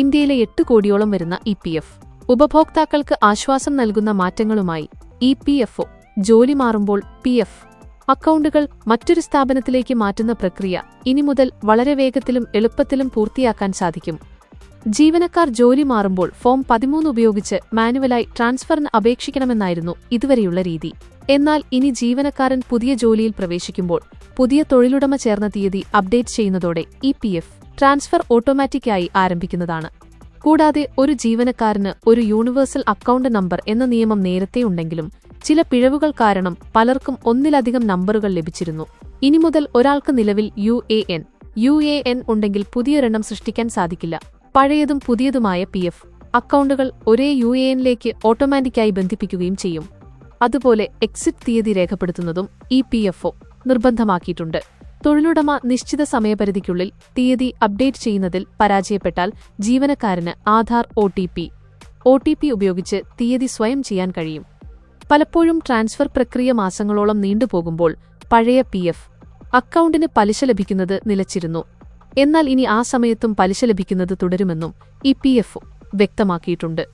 ഇന്ത്യയിലെ എട്ട് കോടിയോളം വരുന്ന ഇ പി എഫ്. ഉപഭോക്താക്കൾക്ക് ആശ്വാസം നൽകുന്ന മാറ്റങ്ങളുമായി ഇ പി എഫ് ഒ ജോലി മാറുമ്പോൾ പി എഫ്. അക്കൗണ്ടുകൾ മറ്റൊരു സ്ഥാപനത്തിലേക്ക് മാറ്റുന്ന പ്രക്രിയ ഇനി മുതൽ വളരെ വേഗത്തിലും എളുപ്പത്തിലും പൂർത്തിയാക്കാൻ സാധിക്കും. ജീവനക്കാർ ജോലി മാറുമ്പോൾ ഫോം പതിമൂന്ന് ഉപയോഗിച്ച് മാനുവലായി ട്രാൻസ്ഫറിന് അപേക്ഷിക്കണമെന്നായിരുന്നു ഇതുവരെയുള്ള രീതി. എന്നാൽ ഇനി ജീവനക്കാരൻ പുതിയ ജോലിയിൽ പ്രവേശിക്കുമ്പോൾ പുതിയ തൊഴിലുടമ ചേർന്ന തീയതി അപ്ഡേറ്റ് ചെയ്യുന്നതോടെ ഇ ട്രാൻസ്ഫർ ഓട്ടോമാറ്റിക്കായി ആരംഭിക്കുന്നതാണ്. കൂടാതെ ഒരു ജീവനക്കാരന് ഒരു യൂണിവേഴ്സൽ അക്കൗണ്ട് നമ്പർ എന്ന നിയമം നേരത്തെ ഉണ്ടെങ്കിലും ചില പിഴവുകൾ കാരണം പലർക്കും ഒന്നിലധികം നമ്പറുകൾ ലഭിച്ചിരുന്നു. ഇനി മുതൽ ഒരാൾക്ക് നിലവിൽ U A N U A N ഉണ്ടെങ്കിൽ പുതിയൊരെണ്ണം സൃഷ്ടിക്കാൻ സാധിക്കില്ല. പഴയതും പുതിയതുമായ പി എഫ് അക്കൗണ്ടുകൾ ഒരേ യു എ എന്നിലേക്ക് ഓട്ടോമാറ്റിക്കായി ബന്ധിപ്പിക്കുകയും ചെയ്യും. അതുപോലെ എക്സിറ്റ് തീയതി രേഖപ്പെടുത്തുന്നതും ഇ പി എഫ് ഒ നിർബന്ധമാക്കിയിട്ടുണ്ട്. തൊഴിലുടമ നിശ്ചിത സമയപരിധിക്കുള്ളിൽ തീയതി അപ്ഡേറ്റ് ചെയ്യുന്നതിൽ പരാജയപ്പെട്ടാൽ ജീവനക്കാരന് Aadhaar O T P. O T P ഉപയോഗിച്ച് തീയതി സ്വയം ചെയ്യാൻ കഴിയും. പലപ്പോഴും ട്രാൻസ്ഫർ പ്രക്രിയ മാസങ്ങളോളം നീണ്ടുപോകുമ്പോൾ പഴയ പി എഫ് അക്കൗണ്ടിന് പലിശ ലഭിക്കുന്നത് നിലച്ചിരുന്നു. എന്നാൽ ഇനി ആ സമയത്തും പലിശ ലഭിക്കുന്നത് തുടരുമെന്നും ഇ പി എഫ് വ്യക്തമാക്കിയിട്ടുണ്ട്.